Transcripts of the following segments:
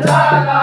झाला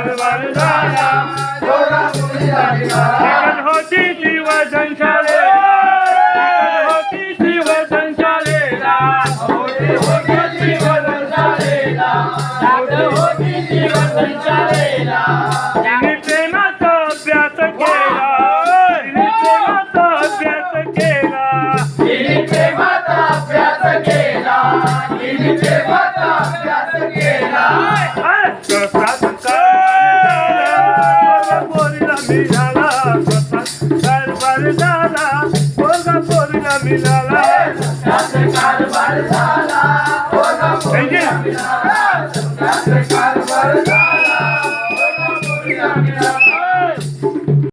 मिळाला Thank you.